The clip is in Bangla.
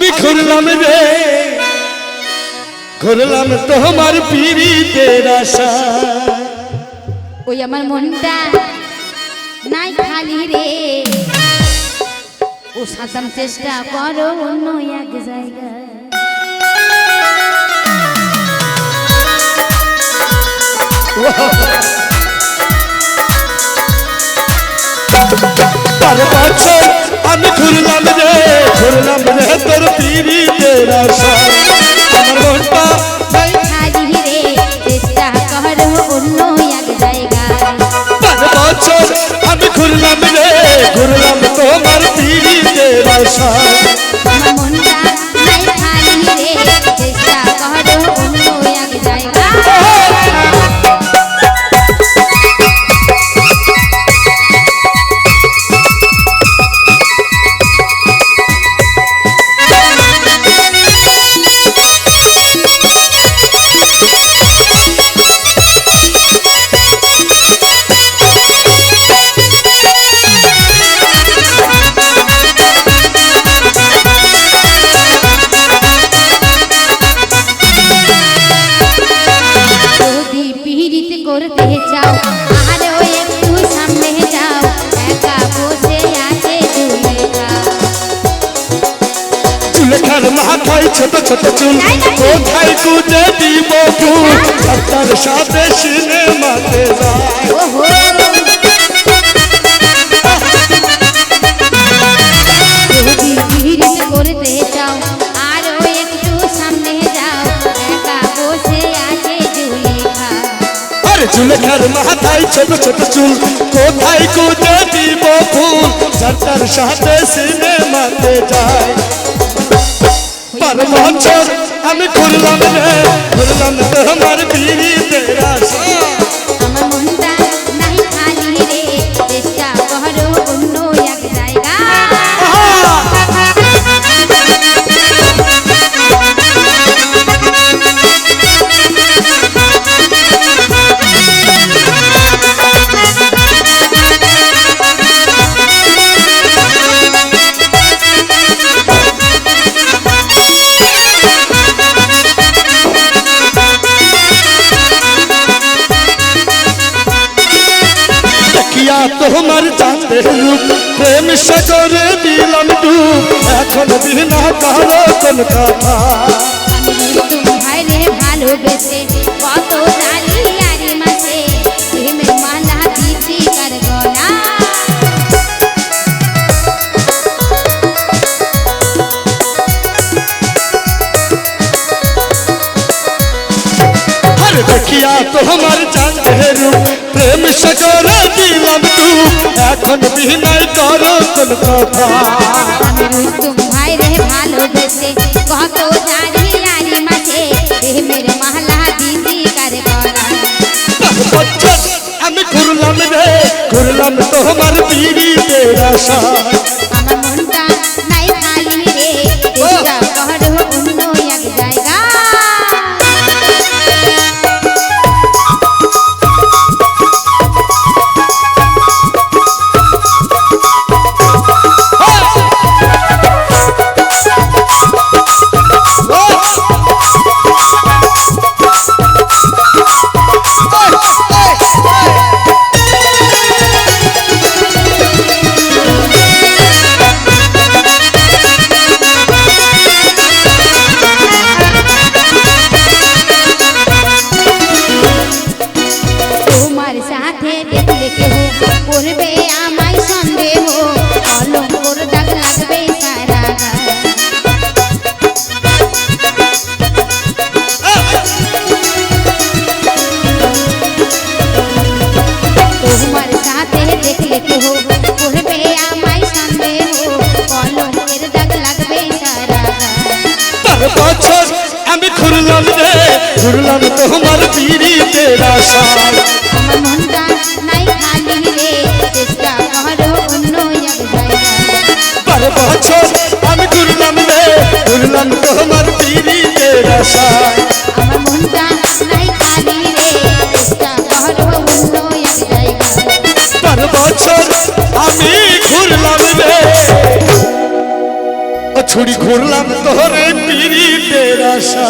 আমি ঘুরলাম রে। ঘুরলাম তোমার পিড়িতের আশা। ওই আমার মনটা নাই খালি রে। ও সাজাম চেষ্টা করো অন্য এক জায়গায়। বছর আমি ঘুরলাম রে ঘুরলাম চার বছর আমি ঘুরলাম রে ঘুরলাম তোমার পিড়িতের আশা মাথায় ছোট ছোট চুল? কোথায় কুজে দিব ফুল? তার সাথে সিনেমাতে করতে মাথায় ছোট ছোট চুল, কোথায় কুজে দিব ফুল? তার সাথে সিনেমাতে যায়। পার বছর আমি ঘুরলাম রে ঘুরলাম রূপ প্রেম সাগরে দিলাম ডুব। এখন বিনা কারও কোন কথা আমি ভাই রে ভালোবেসে কত জানি আরে মাসে প্রেমের মালা দিতে কার গলা। আরে দেখিয়া তোমার চাঁদের রূপ প্রেম করে দিলাম তু এখন বিনাই করো কোন কথা। আমি রুস্তুম ভাই রে ভালোবেসে কত জানি আরে মাসে প্রেমের মালা দিতে কার গলা আমি ঘুরলাম রে ঘুরলাম তোমার বিড়ি আশা আমার দেখলে কেহ করবে আমায় সন্দেহ অলঙ্কর দাগ লাগবে সারা গায়ে। তোমার সাথে দেখলে কেহ করবে আমায় সন্দেহ অলঙ্কের দাগ লাগবে সারা গায়ে। তার বছর আমি ঘুরলাম রে ঘুরলাম তোমার পিড়িতে আশা আশা আমার মনটা নাই খালি রে। চেষ্টা করো অন্য এক জায়গায়। তার বছর আমি ঘুরলাম রে। ছুরি ঘুরলাম তোরে পিড়িতের আশা